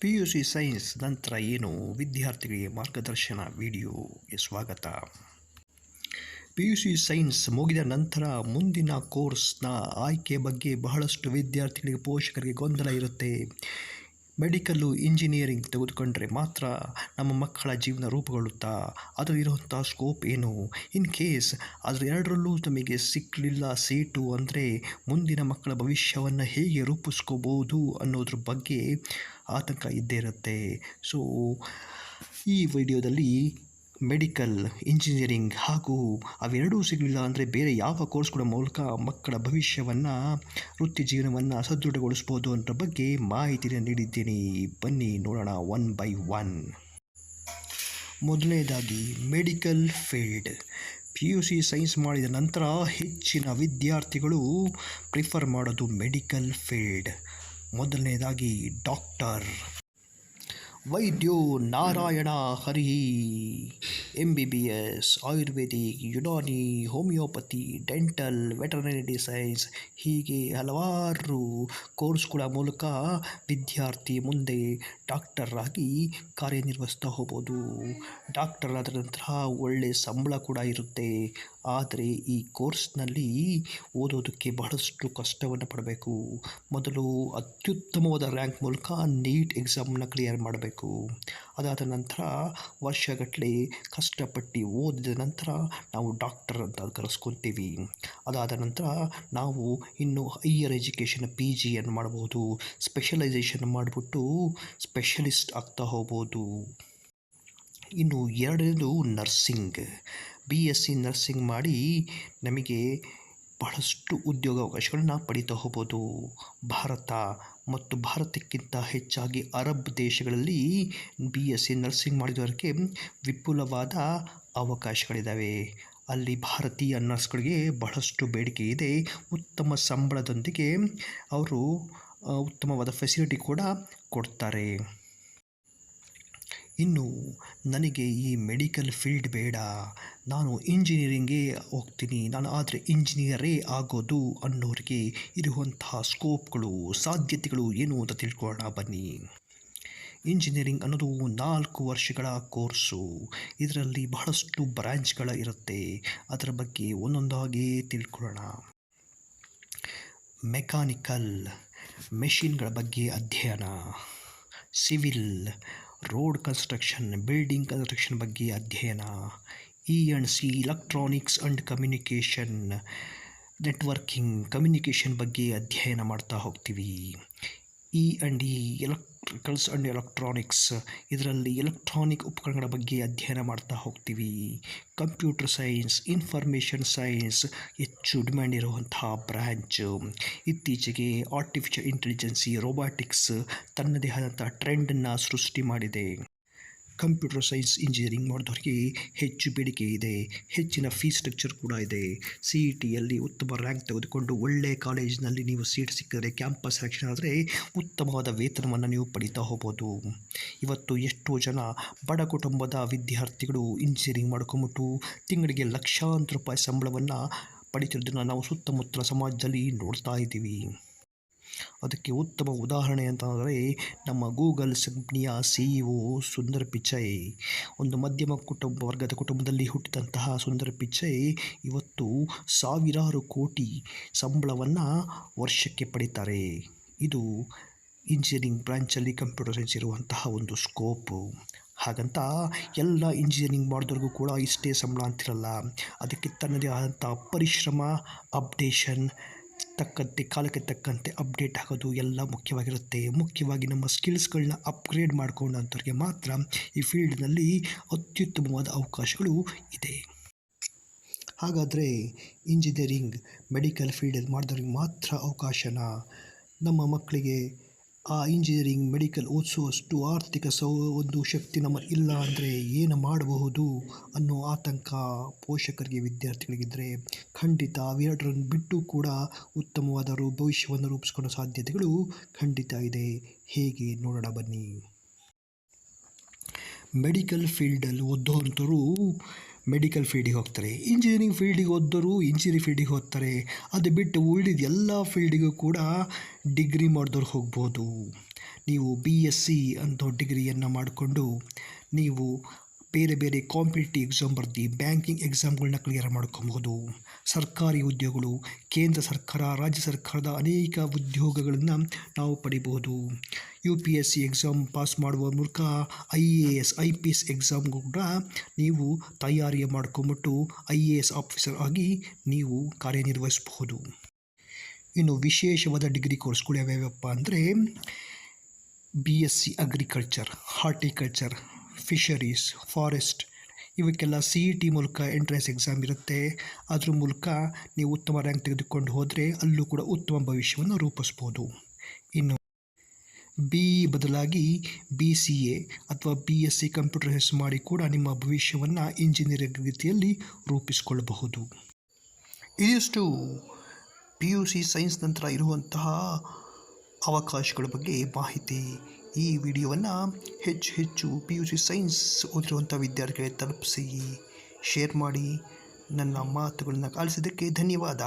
P U C science ನಂತರ ಏನು? ವಿದ್ಯಾರ್ಥಿಗಳಿಗೆ ಮಾರ್ಗದರ್ಶನ ವಿಡಿಯೋಗೆ ಸ್ವಾಗತ. ಪಿ ಯು ಸಿ ಸೈನ್ಸ್ ಮುಗಿದ ನಂತರ ಮುಂದಿನ ಕೋರ್ಸ್ನ ಆಯ್ಕೆ ಬಗ್ಗೆ ಬಹಳಷ್ಟು ವಿದ್ಯಾರ್ಥಿಗಳಿಗೆ ಪೋಷಕರಿಗೆ ಗೊಂದಲ ಇರುತ್ತೆ. ಮೆಡಿಕಲ್ಲು ಇಂಜಿನಿಯರಿಂಗ್ ತೆಗೆದುಕೊಂಡರೆ ಮಾತ್ರ ನಮ್ಮ ಮಕ್ಕಳ ಜೀವನ ರೂಪುಗೊಳ್ಳುತ್ತಾ? ಅದರಲ್ಲಿರುವಂಥ ಸ್ಕೋಪ್ ಏನು? ಇನ್ ಕೇಸ್ ಅದರ ಎರಡರಲ್ಲೂ ನಮಗೆ ಸಿಕ್ಕಲಿಲ್ಲ ಸೀಟು ಅಂದರೆ ಮುಂದಿನ ಮಕ್ಕಳ ಭವಿಷ್ಯವನ್ನು ಹೇಗೆ ರೂಪಿಸ್ಕೋಬೋದು ಅನ್ನೋದ್ರ ಬಗ್ಗೆ ಆತಂಕ ಇದ್ದೇ ಇರುತ್ತೆ. ಸೊ ಈ ವಿಡಿಯೋದಲ್ಲಿ ಮೆಡಿಕಲ್ ಇಂಜಿನಿಯರಿಂಗ್ ಹಾಗೂ ಅವೆರಡೂ ಸಿಗಲಿಲ್ಲ ಅಂದರೆ ಬೇರೆ ಯಾವ ಕೋರ್ಸ್ಗಳ ಮೂಲಕ ಮಕ್ಕಳ ಭವಿಷ್ಯವನ್ನು, ವೃತ್ತಿ ಜೀವನವನ್ನು ಸದೃಢಗೊಳಿಸ್ಬೋದು ಅನ್ನೋದ್ರ ಬಗ್ಗೆ ಮಾಹಿತಿಯನ್ನು ನೀಡಿದ್ದೀನಿ. ಬನ್ನಿ ನೋಡೋಣ ಒನ್ ಬೈ ಒನ್ ಮೊದಲನೇದಾಗಿ medical field P U C science ಮಾಡಿದ ನಂತರ ಹೆಚ್ಚಿನ ವಿದ್ಯಾರ್ಥಿಗಳು ಪ್ರಿಫರ್ ಮಾಡೋದು ಮೆಡಿಕಲ್ ಫೀಲ್ಡ್ ಮೊದಲನೇದಾಗಿ ಡಾಕ್ಟರ್ ವೈದ್ಯೋ ನಾರಾಯಣ ಹರಿ. M B B S Ayurvedic Unani homeopathy dental veterinary science ಹೀಗೆ ಹಲವಾರು ಕೋರ್ಸ್ಗಳ ಮೂಲಕ ವಿದ್ಯಾರ್ಥಿ ಮುಂದೆ ಡಾಕ್ಟರ್ ಆಗಿ ಕಾರ್ಯನಿರ್ವಹಿಸ್ತಾ ಹೋಗ್ಬೋದು. ಡಾಕ್ಟರ್ ಆದ ನಂತರ ಒಳ್ಳೆಯ ಸಂಬಳ ಕೂಡ ಇರುತ್ತೆ. ಆದರೆ ಈ ಕೋರ್ಸ್ನಲ್ಲಿ ಓದೋದಕ್ಕೆ ಬಹಳಷ್ಟು ಕಷ್ಟವನ್ನು ಪಡಬೇಕು. ಮೊದಲು ಅತ್ಯುತ್ತಮವಾದ ರ್ಯಾಂಕ್ ಮೂಲಕ ನೀಟ್ ಎಕ್ಸಾಮ್ನ ಕ್ಲಿಯರ್ ಮಾಡಬೇಕು. ಅದಾದ ನಂತರ ವರ್ಷಗಟ್ಟಲೆ ಕಷ್ಟಪಟ್ಟು ಓದಿದ ನಂತರ ನಾವು ಡಾಕ್ಟರ್ ಅಂತ ಕರೆಸ್ಕೊತೀವಿ. ಅದಾದ ನಂತರ ನಾವು ಇನ್ನು ಹೈಯರ್ ಎಜುಕೇಷನ್ ಪಿ ಜಿಯನ್ನು ಮಾಡ್ಬೋದು. ಸ್ಪೆಷಲೈಸೇಷನ್ ಮಾಡಿಬಿಟ್ಟು ಸ್ಪೆಷಲಿಸ್ಟ್ ಆಗ್ತಾ ಹೋಗ್ಬೋದು. ಇನ್ನು ಎರಡನೇದು nursing B S C nursing ಮಾಡಿ ನಮಗೆ ಬಹಳಷ್ಟು ಉದ್ಯೋಗಾವಕಾಶಗಳನ್ನ ಪಡೀತಾ ಹೋಗ್ಬೋದು. ಭಾರತ ಮತ್ತು ಭಾರತಕ್ಕಿಂತ ಹೆಚ್ಚಾಗಿ ಅರಬ್ ದೇಶಗಳಲ್ಲಿ ಬಿ ಎಸ್ ಸಿ ನರ್ಸಿಂಗ್ ಮಾಡಿದವರಿಗೆ ವಿಪುಲವಾದ ಅವಕಾಶಗಳಿದ್ದಾವೆ. ಅಲ್ಲಿ ಭಾರತೀಯ ನರ್ಸ್ಗಳಿಗೆ ಬಹಳಷ್ಟು ಬೇಡಿಕೆ ಇದೆ. ಉತ್ತಮ ಸಂಬಳದೊಂದಿಗೆ ಅವರು ಉತ್ತಮವಾದ ಫೆಸಿಲಿಟಿ ಕೂಡ ಕೊಡ್ತಾರೆ. ಇನ್ನು ನನಗೆ ಈ ಮೆಡಿಕಲ್ ಫೀಲ್ಡ್ ಬೇಡ. ನಾನು ಇಂಜಿನಿಯರಿಂಗೇ ಹೋಗ್ತೀನಿ. ನಾನು ಆದರೆ ಇಂಜಿನಿಯರೇ ಆಗೋದು ಅನ್ನೋರಿಗೆ ಇರುವಂತಹ ಸ್ಕೋಪ್ಗಳು ಸಾಧ್ಯತೆಗಳು ಏನು ಅಂತ ತಿಳ್ಕೊಳ್ಳೋಣ, ಬನ್ನಿ. ಇಂಜಿನಿಯರಿಂಗ್ ಅನ್ನೋದು ನಾಲ್ಕು ವರ್ಷಗಳ ಕೋರ್ಸು ಇದರಲ್ಲಿ ಬಹಳಷ್ಟು ಬ್ರ್ಯಾಂಚ್ಗಳ ಇರುತ್ತೆ. ಅದರ ಬಗ್ಗೆ ಒಂದೊಂದಾಗಿ ತಿಳ್ಕೊಳ್ಳೋಣ. ಮೆಕ್ಯಾನಿಕಲ್ ಮೆಷಿನ್ಗಳ ಬಗ್ಗೆ ಅಧ್ಯಯನ. Civil road construction, building construction ಬಗ್ಗೆ ಅಧ್ಯಯನ. E and C electronics and communication networking communication ಬಗ್ಗೆ ಅಧ್ಯಯನ ಮಾಡ್ತಾ ಹೋಗ್ತೀವಿ. E and E electricals and electronics ಇದರಲ್ಲಿ ಎಲೆಕ್ಟ್ರಾನಿಕ್ ಉಪಕರಣಗಳ ಬಗ್ಗೆ ಅಧ್ಯಯನ ಮಾಡ್ತಾ ಹೋಗ್ತೀವಿ. ಕಂಪ್ಯೂಟರ್ ಸೈನ್ಸ್ ಇನ್ಫಾರ್ಮೇಷನ್ ಸೈನ್ಸ್ ಹೆಚ್ಚು ಡಿಮ್ಯಾಂಡ್ ಇರುವಂತಹ ಬ್ರ್ಯಾಂಚ್ ಇತ್ತೀಚೆಗೆ ಆರ್ಟಿಫಿಷಿಯಲ್ ಇಂಟೆಲಿಜೆನ್ಸಿ ರೋಬಾಟಿಕ್ಸ್ ತನ್ನದೇ ಆದಂಥ ಟ್ರೆಂಡನ್ನು ಸೃಷ್ಟಿ ಮಾಡಿದೆ. ಕಂಪ್ಯೂಟರ್ ಸೈನ್ಸ್ ಇಂಜಿನಿಯರಿಂಗ್ ಮಾಡಿದವರಿಗೆ ಹೆಚ್ಚು ಬೇಡಿಕೆ ಇದೆ. ಹೆಚ್ಚಿನ ಫೀ ಸ್ಟ್ರಕ್ಚರ್ ಕೂಡ ಇದೆ. ಸಿ ಇ ಟಿಯಲ್ಲಿ ಉತ್ತಮ ರ್ಯಾಂಕ್ ತೆಗೆದುಕೊಂಡು ಒಳ್ಳೆಯ ಕಾಲೇಜಿನಲ್ಲಿ ನೀವು ಸೀಟ್ ಸಿಕ್ಕಿದರೆ ಕ್ಯಾಂಪಸ್ ಸೆಲೆಕ್ಷನ್ ಆದರೆ ಉತ್ತಮವಾದ ವೇತನವನ್ನು ನೀವು ಪಡೀತಾ ಹೋಗ್ಬೋದು. ಇವತ್ತು ಎಷ್ಟೋ ಜನ ಬಡ ಕುಟುಂಬದ ವಿದ್ಯಾರ್ಥಿಗಳು ಇಂಜಿನಿಯರಿಂಗ್ ಮಾಡ್ಕೊಂಬಿಟ್ಟು ತಿಂಗಳಿಗೆ ಲಕ್ಷಾಂತರ ರೂಪಾಯಿ ಸಂಬಳವನ್ನು ಪಡಿತಿರೋದನ್ನು ನಾವು ಸುತ್ತಮುತ್ತಲ ಸಮಾಜದಲ್ಲಿ ನೋಡ್ತಾ ಇದ್ದೀವಿ. ಅದಕ್ಕೆ ಉತ್ತಮ ಉದಾಹರಣೆ ಅಂತಂದರೆ ನಮ್ಮ Google ಕಂಪ್ನಿಯ C E O Sundar Pichai ಒಂದು ಮಧ್ಯಮ ಕುಟುಂಬ ವರ್ಗದ ಕುಟುಂಬದಲ್ಲಿ ಹುಟ್ಟಿದಂತಹ ಸುಂದರ್ ಪಿಚೈ ಇವತ್ತು ಸಾವಿರಾರು ಕೋಟಿ ಸಂಬಳವನ್ನು ವರ್ಷಕ್ಕೆ ಪಡಿತಾರೆ. ಇದು ಇಂಜಿನಿಯರಿಂಗ್ ಬ್ರ್ಯಾಂಚಲ್ಲಿ ಕಂಪ್ಯೂಟರ್ ಸೈನ್ಸ್ ಇರುವಂತಹ ಒಂದು ಸ್ಕೋಪು. ಹಾಗಂತ ಎಲ್ಲ ಇಂಜಿನಿಯರಿಂಗ್ ಮಾಡಿದವ್ರಿಗೂ ಕೂಡ ಇಷ್ಟೇ ಸಂಬಳ ಅಂತಿರಲ್ಲ. ಅದಕ್ಕೆ ತನ್ನದೇ ಆದಂಥ ಪರಿಶ್ರಮ, ಅಪ್ಡೇಷನ್ ತಕ್ಕಂತೆ, ಕಾಲಕ್ಕೆ ತಕ್ಕಂತೆ ಅಪ್ಡೇಟ್ ಆಗೋದು ಎಲ್ಲ ಮುಖ್ಯವಾಗಿರುತ್ತೆ. ಮುಖ್ಯವಾಗಿ ನಮ್ಮ ಸ್ಕಿಲ್ಸ್ಗಳನ್ನ ಅಪ್ಗ್ರೇಡ್ ಮಾಡ್ಕೊಂಡಂಥವ್ರಿಗೆ ಮಾತ್ರ ಈ ಫೀಲ್ಡ್ನಲ್ಲಿ ಅತ್ಯುತ್ತಮವಾದ ಅವಕಾಶಗಳು ಇದೆ. ಹಾಗಾದರೆ ಇಂಜಿನಿಯರಿಂಗ್ ಮೆಡಿಕಲ್ ಫೀಲ್ಡಲ್ಲಿ ಮಾಡಿದವ್ರಿಗೆ ಮಾತ್ರ ಅವಕಾಶನ? ನಮ್ಮ ಮಕ್ಕಳಿಗೆ ಆ ಇಂಜಿನಿಯರಿಂಗ್ ಮೆಡಿಕಲ್ ಓದಿಸುವಷ್ಟು ಆರ್ಥಿಕ ಸೌ, ಒಂದು ಶಕ್ತಿ ನಮ್ಮ ಇಲ್ಲ ಅಂದರೆ ಏನು ಮಾಡಬಹುದು ಅನ್ನೋ ಆತಂಕ ಪೋಷಕರಿಗೆ ವಿದ್ಯಾರ್ಥಿಗಳಿಗಿದ್ದರೆ ಖಂಡಿತ ಅವೆರಡರನ್ನು ಬಿಟ್ಟು ಕೂಡ ಉತ್ತಮವಾದ ರೂ, ಭವಿಷ್ಯವನ್ನು ರೂಪಿಸ್ಕೊಳ್ಳೋ ಸಾಧ್ಯತೆಗಳು ಖಂಡಿತ ಇದೆ. ಹೇಗೆ ನೋಡೋಣ ಬನ್ನಿ. ಮೆಡಿಕಲ್ ಫೀಲ್ಡಲ್ಲಿ ಓದೋವಂಥವ್ರು ಮೆಡಿಕಲ್ ಫೀಲ್ಡಿಗೆ ಹೋಗ್ತಾರೆ. ಇಂಜಿನಿಯರಿಂಗ್ ಫೀಲ್ಡಿಗೆ ಓದೋರು ಇಂಜಿನಿಯರಿಂಗ್ ಫೀಲ್ಡಿಗೆ ಹೋಗ್ತಾರೆ. ಅದು ಬಿಟ್ಟು ಉಳಿದ ಎಲ್ಲ ಫೀಲ್ಡಿಗೂ ಕೂಡ ಡಿಗ್ರಿ ಮಾಡಿದವ್ರು ಹೋಗ್ಬೋದು. ನೀವು ಬಿ ಎಸ್ ಸಿ ಅಂತ ಡಿಗ್ರಿಯನ್ನು ಮಾಡಿಕೊಂಡು ನೀವು ಬೇರೆ ಬೇರೆ ಕಾಂಪಿಟೇಟಿವ್ ಎಕ್ಸಾಮ್ ಬರ್ದು ಬ್ಯಾಂಕಿಂಗ್ ಎಕ್ಸಾಮ್ಗಳನ್ನ ಕ್ಲಿಯರ್ ಮಾಡ್ಕೊಬಹುದು. ಸರ್ಕಾರಿ ಉದ್ಯೋಗಗಳು, ಕೇಂದ್ರ ಸರ್ಕಾರ, ರಾಜ್ಯ ಸರ್ಕಾರದ ಅನೇಕ ಉದ್ಯೋಗಗಳನ್ನು ನಾವು ಪಡಿಬಹುದು. U P S C exam pass ಮಾಡುವ ಮೂಲಕ I A S I P S ಎಕ್ಸಾಮ್ಗೂ ಕೂಡ ನೀವು ತಯಾರಿ ಮಾಡ್ಕೊಂಬಿಟ್ಟು ಐ ಎ ಎಸ್ ಆಫೀಸರ್ ಆಗಿ ನೀವು ಕಾರ್ಯನಿರ್ವಹಿಸಬಹುದು. ಇನ್ನು ವಿಶೇಷವಾದ ಡಿಗ್ರಿ ಕೋರ್ಸ್ಗಳು ಯಾವ್ಯಾವಪ್ಪ ಅಂದರೆ B S C agriculture horticulture fisheries forest ಇವಕ್ಕೆಲ್ಲ ಸಿ ಇ ಟಿ ಮೂಲಕ ಎಂಟ್ರೆನ್ಸ್ ಎಕ್ಸಾಮ್ ಇರುತ್ತೆ. ಅದ್ರ ಮೂಲಕ ನೀವು ಉತ್ತಮ ರ್ಯಾಂಕ್ ತೆಗೆದುಕೊಂಡು ಹೋದರೆ ಅಲ್ಲೂ ಕೂಡ ಉತ್ತಮ ಭವಿಷ್ಯವನ್ನು ರೂಪಿಸ್ಬೋದು. ಇನ್ನು ಬಿ ಇ ಬದಲಾಗಿ ಬಿ ಸಿ ಎ ಅಥವಾ B S C computer science ಮಾಡಿ ಕೂಡ ನಿಮ್ಮ ಭವಿಷ್ಯವನ್ನು ಇಂಜಿನಿಯರಿಂಗ್ ರೀತಿಯಲ್ಲಿ ರೂಪಿಸಿಕೊಳ್ಳಬಹುದು ಇದಿಷ್ಟು ಪಿ ಯು ಸಿ ಸೈನ್ಸ್ ನಂತರ ಇರುವಂತಹ ಅವಕಾಶಗಳ ಬಗ್ಗೆ ಮಾಹಿತಿ. ಈ ವಿಡಿಯೋವನ್ನು ಹೆಚ್ಚು ಹೆಚ್ಚು ಪಿ ಯು ಸಿ ಸೈನ್ಸ್ ಓದಿರುವಂಥ ವಿದ್ಯಾರ್ಥಿಗಳಿಗೆ ತಲುಪಿಸಿ. ಶೇರ್ ಮಾಡಿ. ನನ್ನ ಮಾತುಗಳನ್ನು ಆಲಿಸಿದ್ದಕ್ಕೆ ಧನ್ಯವಾದ.